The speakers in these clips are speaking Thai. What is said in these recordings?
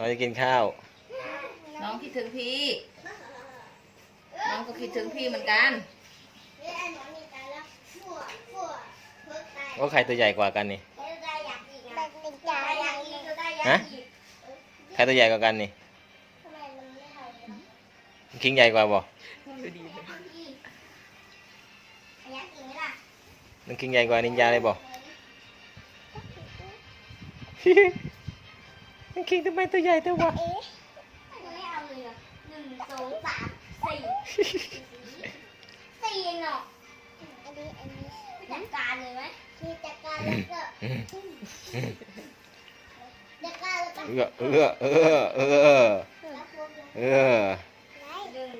เราจะกินข้าว น้องคิดถึงพี่ น้องก็คิดถึงพี่เหมือนกันว่าใครตัวใหญ่กว่ากันนี่ ฮะ ใครตัวใหญ่กว่ากันนี่ คิงใหญ่กว่าบ่มันคิงใหญ่กว่านินจาเลยบ่ มันคิงทำไมตัวใหญ่ตัววะสี่เนาะจัดการเลยไหมมีจัดการแล้วก็อืมจัดการแล้วก็เออเออเออเออเออ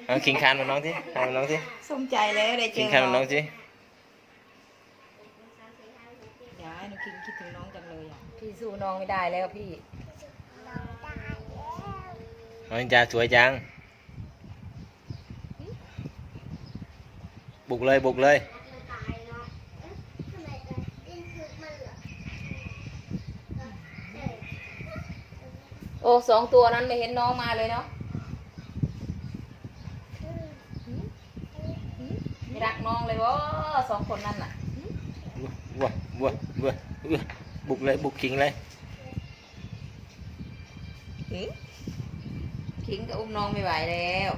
เอาคิงคานมาน้องสิคานมาน้องสิสมใจแล้วได้เจคิงคานมาน้องสิยายหนูคิดคิดถึงน้องจังเลยอะพี่สู้น้องไม่ได้แล้วพี่ น้องนินจาสวยจังบุกเลยบุกเลยโอ้สองตัวนั้นไม่เห็นน้องมาเลยเนาะไม่รักน้องเลยวะสองคนนั่นน่ะวัววัววัววัวบุกเลยบุกคิงเลย คิงก็อุ้มน้องไม่ไหวแล้ว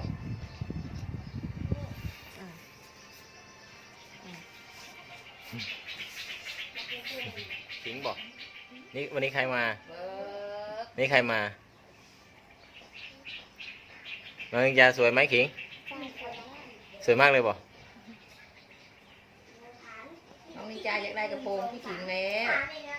คิงบอก นี่วันนี้ใครมาเบิกนี่ใครมา น้องนินจาสวยไหมขิง สวยมากเลยบอกน้องนินจาอยากได้กระโปรงพี่ขิงแล้วไม่ได้